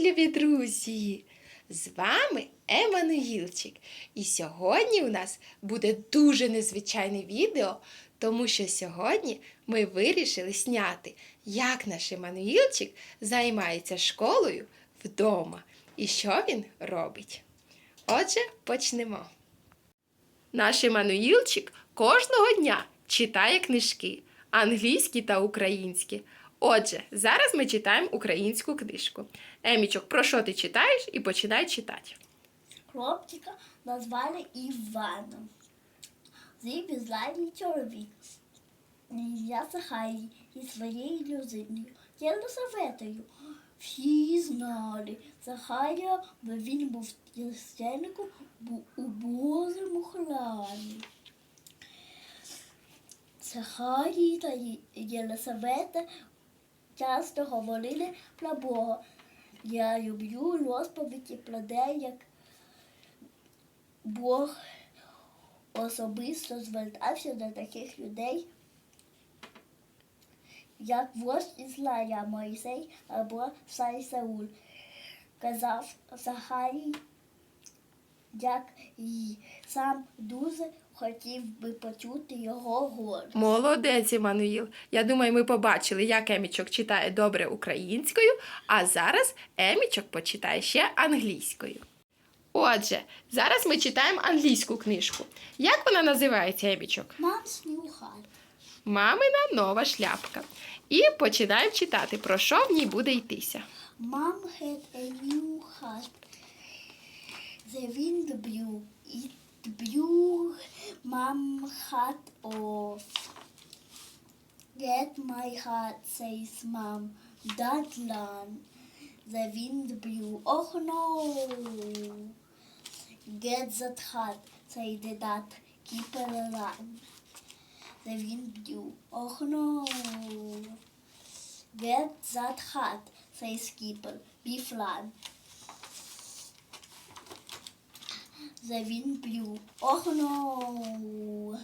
любі друзі! З вами Еммануїлчик. І сьогодні у нас буде дуже незвичайне відео, тому що сьогодні ми вирішили зняти, як наш Еммануїлчик займається школою вдома і що він робить. Отже, почнемо. Наш Еммануїлчик кожного дня читає книжки англійські та українські. Отже, зараз ми читаємо українську книжку. Емічок, про що ти читаєш і починай читати. Хлопчика назвали Іваном. Зі безладний чоловік. Я Захарій і своєю людиною. Єлисаветою. Всі знали Захарія, бо він був священником у Божому храмі. Захарій та Єлисавета часто говорили про Бога. Я люблю розповіді про те, як Бог особисто звертався до таких людей, як вождь Ізраїля Мойсей або цар Сауль. Казав Захарій, як і сам дуже хотів би почути його голос. Молодець, Еммануїл. Я думаю, ми побачили, як Емічок читає добре українською, а зараз Емічок почитає ще англійською. Отже, зараз ми читаємо англійську книжку. Як вона називається, Емічок? New heart. Мамина нова шляпка. І починаємо читати, про що в ній буде йтися. Mom had a new heart. The wind blew. It blew mom heart off. Get my heart, says mom. Don't run. The wind blew. Oh no. Get that heart, say the dad. Keep it run. The wind blew. Oh no. Get that hat, says Skipper. Be flan. The wind blew. Oh no!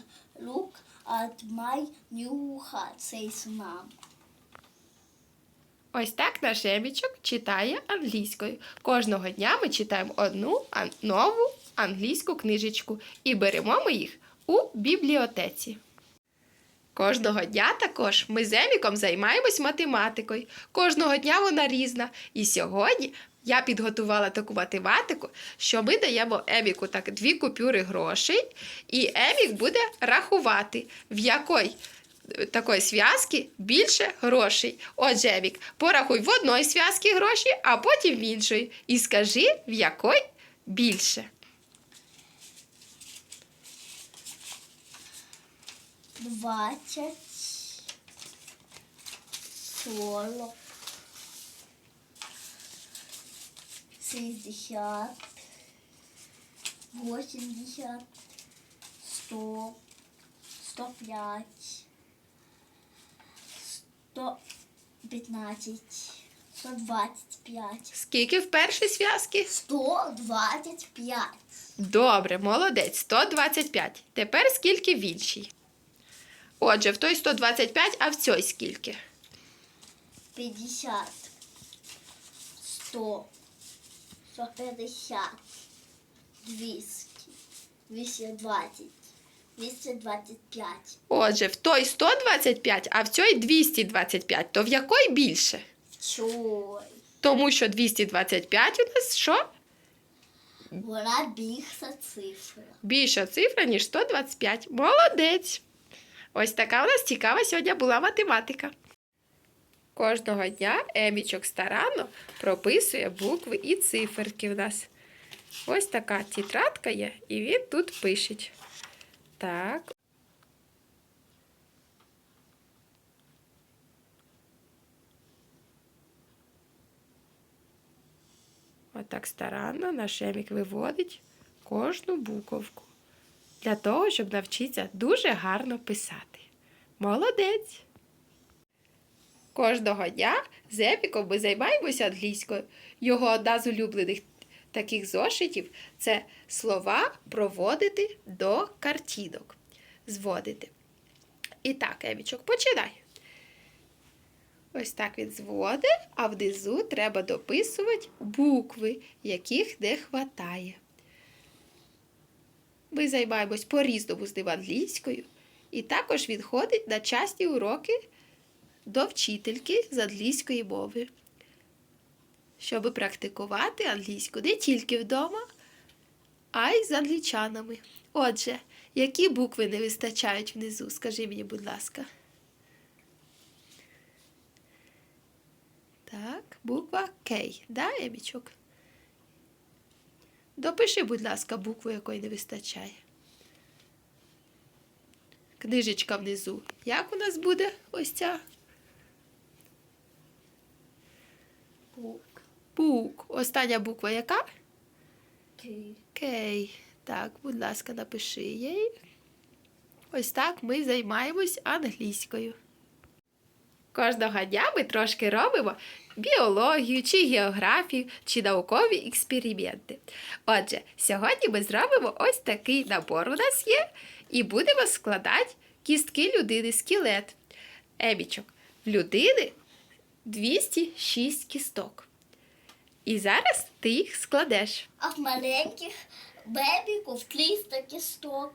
Look at my new hat, says Mom. Ось так наш Емічок читає англійською. Кожного дня ми читаємо одну ан- нову англійську книжечку і беремо ми їх у бібліотеці. Кожного дня також ми з Еміком займаємось математикою. Кожного дня вона різна. І сьогодні я підготувала таку математику, що ми даємо Еміку так дві купюри грошей, і Емік буде рахувати, в якої е, такої зв'язки більше грошей. Отже, Емік, порахуй в одної зв'язки гроші, а потім в іншої. І скажи, в якої більше. Двадцять. Сорок. Шестьдесят. Восемьдесят. Сто. Сто пять. Сто пятнадцать. Сто двадцать пять. Скільки в першій зв'язки? Сто двадцять п'ять. Добре, молодець, 125. Тепер скільки в іншій? Отже, в той 125, а в цій скільки? Пятьдесят. Сто. Сто пятьдесят. Двести. Двести двадцать. Двести двадцать пять. Отже, в той 125, а в цій 225. То в якої більше? В Чой. Тому що 225 у нас що? Вона більша цифра. Більша цифра, ніж 125. Молодець. Ось така у нас цікава сьогодні була математика. Кожного дня Емічок старанно прописує букви і циферки в нас. Ось така тетрадка є, і він тут пише. Так. Отак старанно наш Емік виводить кожну буковку для того, щоб навчитися дуже гарно писати. Молодець! Кожного дня з Еміком ми займаємося англійською. Його одна з улюблених таких зошитів це слова проводити до картинок. Зводити. І так, Емічок, починай. Ось так він зводить, а внизу треба дописувати букви, яких не хватає. Ми займаємось по-різному з ним англійською, і також він ходить на часті уроки до вчительки з англійської мови, щоб практикувати англійську не тільки вдома, а й з англічанами. Отже, які букви не вистачають внизу? Скажи мені, будь ласка. Так, буква К. Да, Емічок? Допиши, будь ласка, букву, якої не вистачає. Книжечка внизу. Як у нас буде ось ця? Бук. Бук. Остання буква яка? Кей. Кей. Так, будь ласка, напиши її. Ось так ми займаємось англійською. Кожного дня ми трошки робимо біологію, чи географію, чи наукові експерименти. Отже, сьогодні ми зробимо ось такий набор у нас є, і будемо складати кістки людини, скелет. Емічок, в людини 206 кісток. І зараз ти їх складеш. А в маленьких бебіків 300 кісток.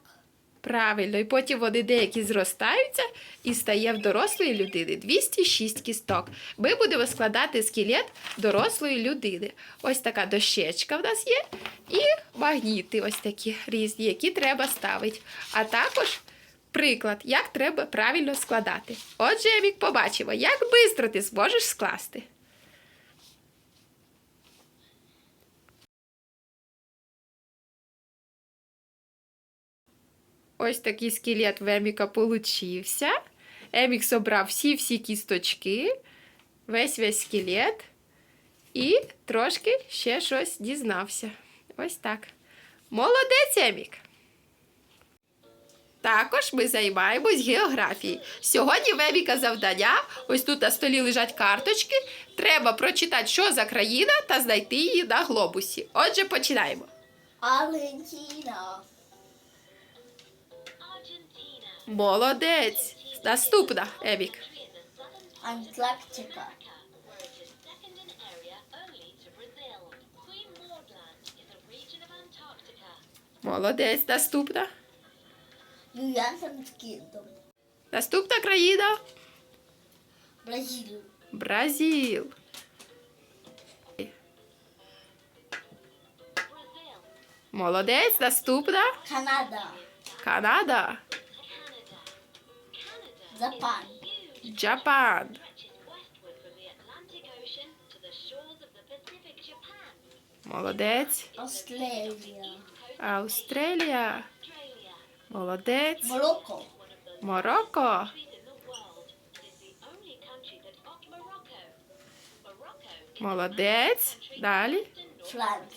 Правильно, і потім вони деякі зростаються і стає в дорослої людини 206 кісток. Ми будемо складати скелет дорослої людини. Ось така дощечка в нас є, і магніти ось такі різні, які треба ставити. А також приклад, як треба правильно складати. Отже, Емік, побачимо, як швидко ти зможеш скласти. Ось такий скелет в Еміка получився. Емік собрав всі-всі кісточки, весь весь скелет і трошки ще щось дізнався. Ось так. Молодець, Емік! Також ми займаємось географією. Сьогодні в Еміка завдання. Ось тут на столі лежать карточки. Треба прочитати, що за країна, та знайти її на глобусі. Отже, починаємо. Аргентина. Молодець! Наступна, Емік. Антарктика. Молодець, наступна. United Kingdom. Наступна країна Бразилія. Бразил. Молодець, наступна Канада. Канада, Japan. Japan. Молодець, Австралія. Австралія. Молодець, the Марокко. Молодець. Далі. Франц.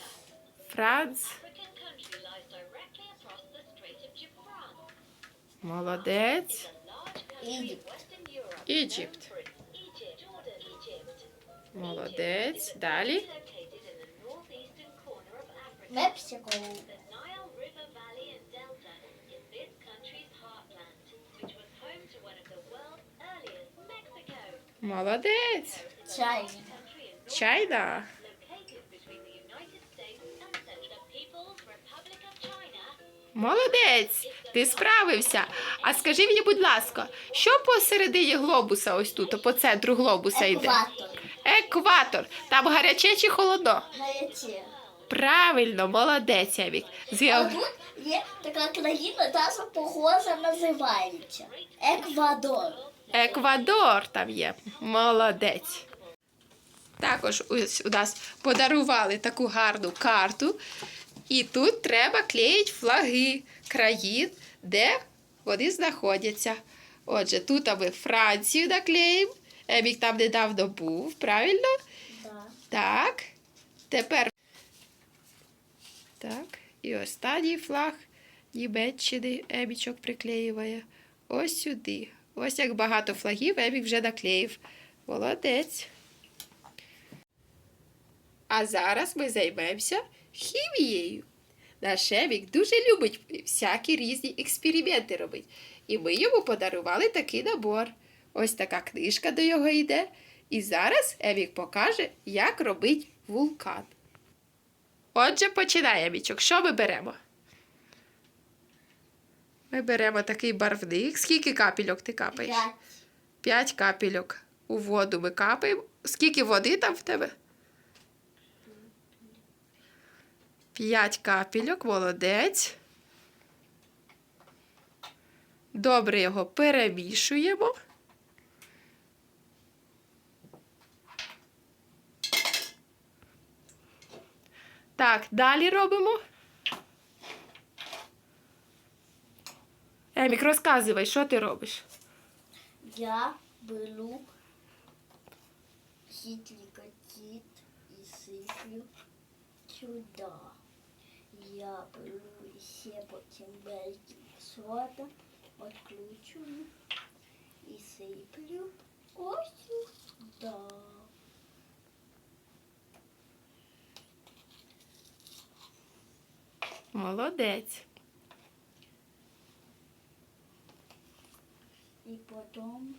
Франц. African country lies directly across Republic of China. Молодець. Ти справився. А скажи мені, будь ласка, що посередині глобуса, ось тут, по центру глобуса йде? Екватор. Екватор. Там гаряче чи холодно? Гаїті. Правильно, молодець, Евік. А тут є така країна, та що похожа називається. Еквадор. Еквадор там є. Молодець. Також ось у нас подарували таку гарну карту. І тут треба клеїти флаги країн, де вони знаходяться. Отже, тут ми Францію наклеїмо. Емік там недавно був, правильно? Да. Так. Тепер. Так. І останній флаг Німеччини Емічок приклеює. Ось сюди. Ось як багато флагів Емік вже наклеїв. Молодець. А зараз ми займемося хімією. Наш Емік дуже любить всякі різні експерименти робити. І ми йому подарували такий набор. Ось така книжка до його йде. І зараз Емік покаже, як робить вулкан. Отже, починає Емічок. Що ми беремо? Ми беремо такий барвник. Скільки капельок ти капаєш? П'ять. П'ять капельок у воду ми капаємо. Скільки води там в тебе? П'ять капельок, молодець. Добре його перемішуємо. Так, далі робимо. Емік, розказуй, що ти робиш? Я беру хитрикотит и сыплю сюда. Я беру еще потом бейкинг сода, откручиваю и сыплю ось сюда. Молодець. Потом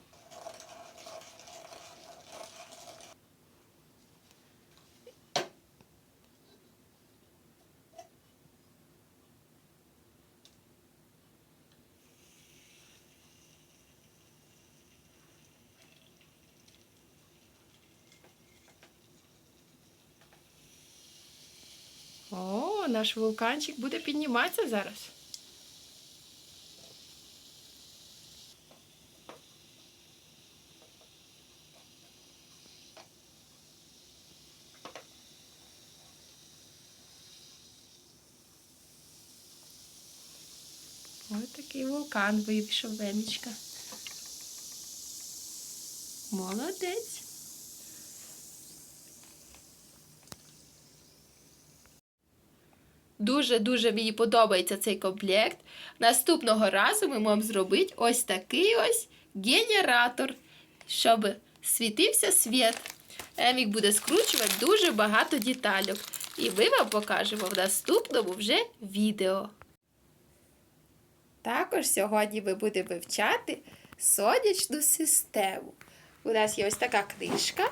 О, наш вулканчик буде підніматися зараз. Такий вулкан вийшов Венечка. Молодець. Дуже-дуже мені подобається цей комплект. Наступного разу ми можемо зробити ось такий ось генератор, щоб світився світ. Емік буде скручувати дуже багато деталей. І ми вам покажемо в наступному вже відео. Також сьогодні ми будемо вивчати сонячну систему. У нас є ось така книжка,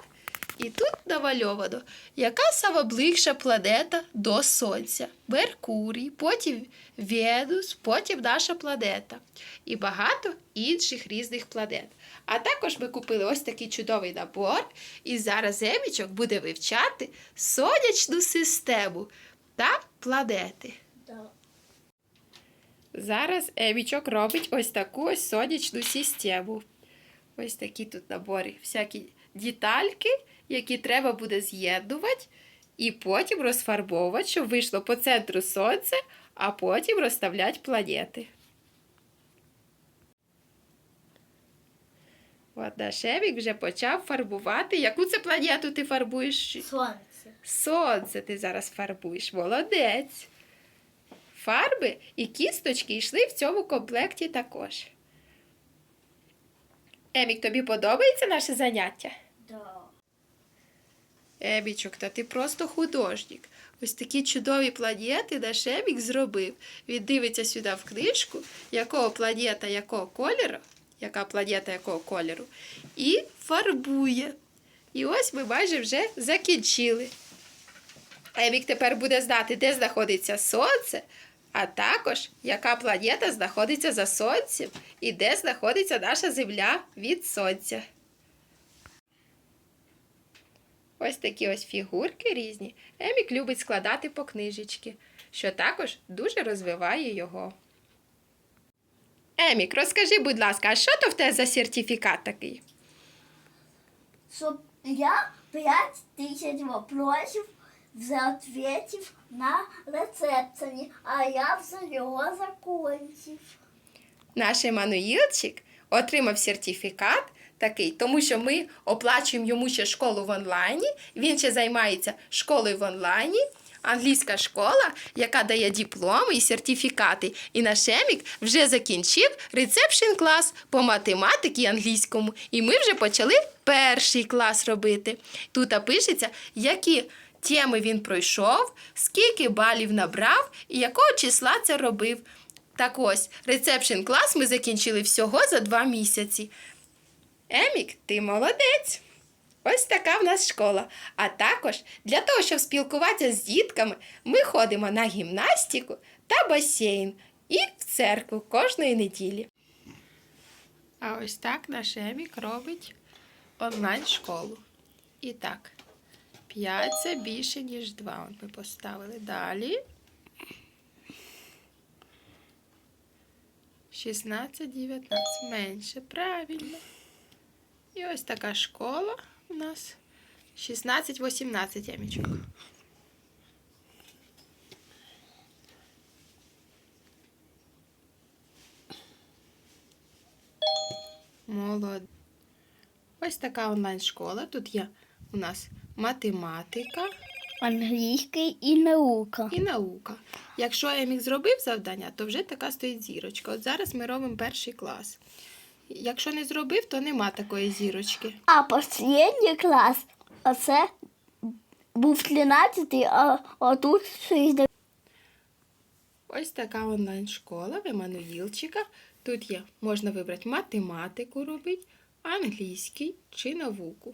і тут намальовано, яка сама ближча планета до Сонця. Меркурій, потім Венус, потім наша планета. І багато інших різних планет. А також ми купили ось такий чудовий набор, і зараз Емічок буде вивчати сонячну систему та планети. Зараз Емічок робить ось таку ось сонячну систему. Ось такі тут набори, всякі детальки, які треба буде з'єднувати, і потім розфарбовувати, щоб вийшло по центру сонце, а потім розставляти планети. От наш Емік вже почав фарбувати. Яку це планету ти фарбуєш? Солнце. Сонце ти зараз фарбуєш. Молодець. Фарби і кісточки йшли в цьому комплекті також. Емік, тобі подобається наше заняття? Да. Емічок, та ти просто художник. Ось такі чудові планети наш Емік зробив. Він дивиться сюди в книжку, якого планета якого кольору, яка планета якого кольору, і фарбує. І ось ми майже вже закінчили. Емік тепер буде знати, де знаходиться сонце, а також яка планета знаходиться за сонцем і де знаходиться наша Земля від сонця. Ось такі ось фігурки різні. Емік любить складати по книжечки, що також дуже розвиває його. Емік, розкажи, будь ласка, а що то в тебе за сертифікат такий? Я пять тысяч вопросов ответив на рецепції, а я все його закончив. Наш Еммануїлчик отримав сертифікат такий, тому що ми оплачуємо йому ще школу в онлайні. Він ще займається школою в онлайні. Англійська школа, яка дає дипломи і сертифікати. І наш Емік вже закінчив рецепшн клас по математиці і англійському. І ми вже почали перший клас робити. Тут пишеться, які теми він пройшов, скільки балів набрав і якого числа це робив. Так ось, рецепшн клас ми закінчили всього за два місяці. Емік, ти молодець. Ось така в нас школа. А також для того, щоб спілкуватися з дітками, ми ходимо на гімнастику та басейн і в церкву кожної неділі. А ось так наш Емік робить онлайн-школу. І так, 5 це більше, ніж 2. От ми поставили далі. 16, 19 менше, правильно. І ось така школа у нас. 16-18 ямічок. Молод. Ось така онлайн-школа. Тут є у нас математика Англійський і наука. і наука. Якщо Емік зробив завдання, то вже така стоїть зірочка. От зараз ми робимо перший клас. Якщо не зробив, то нема такої зірочки. А останній клас, оце був 13, а, а тут 60. Ось така онлайн-школа в Еммануїлчика. Тут є, можна вибрати математику робити, англійський чи науку.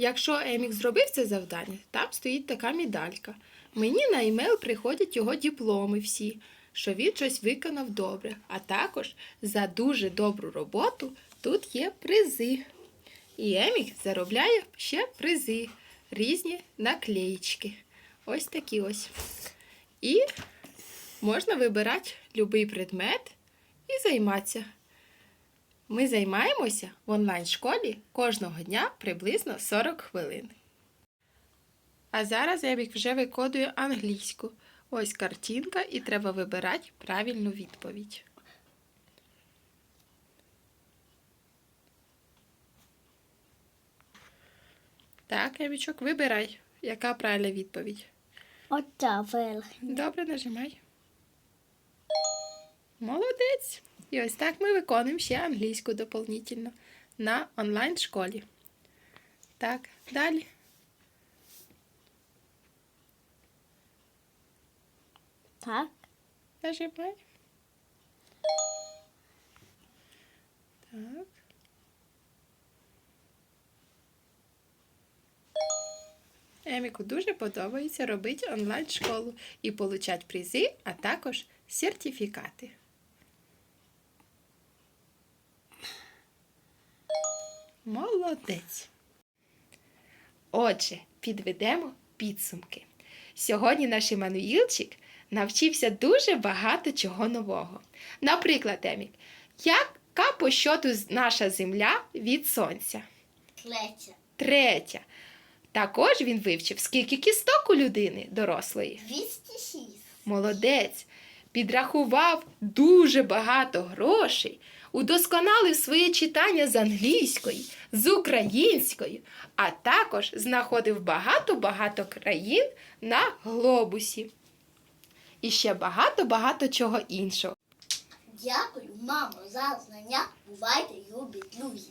Якщо Емік зробив це завдання, там стоїть така медалька. Мені на емейл приходять його дипломи всі, що він щось виконав добре. А також за дуже добру роботу тут є призи. І Емік заробляє ще призи, різні наклеїчки. Ось такі ось. І можна вибирати будь-який предмет і займатися. Ми займаємося в онлайн-школі кожного дня приблизно 40 хвилин. А зараз Емік вже виконує англійську. Ось картинка, і треба вибирати правильну відповідь. Так, Емічок, вибирай, яка правильна відповідь. Оця верхня. Добре, нажимай. Молодець. І ось так ми виконуємо ще англійську дополнительно на онлайн-школі. Так, далі. Так. Нажимай. Так. Еміку дуже подобається робити онлайн-школу і получати призи, а також сертифікати. Молодець. Отже, підведемо підсумки. Сьогодні наш Іммануїлчик навчився дуже багато чого нового. Наприклад, Емік, яка по щоту наша земля від сонця? Третя. Третя. Також він вивчив, скільки кісток у людини дорослої. 206. Молодець. Підрахував дуже багато грошей, удосконалив своє читання з англійської, з української, а також знаходив багато-багато країн на глобусі. І ще багато-багато чого іншого. Дякую, мамо, за знання. Бувайте, любі, друзі!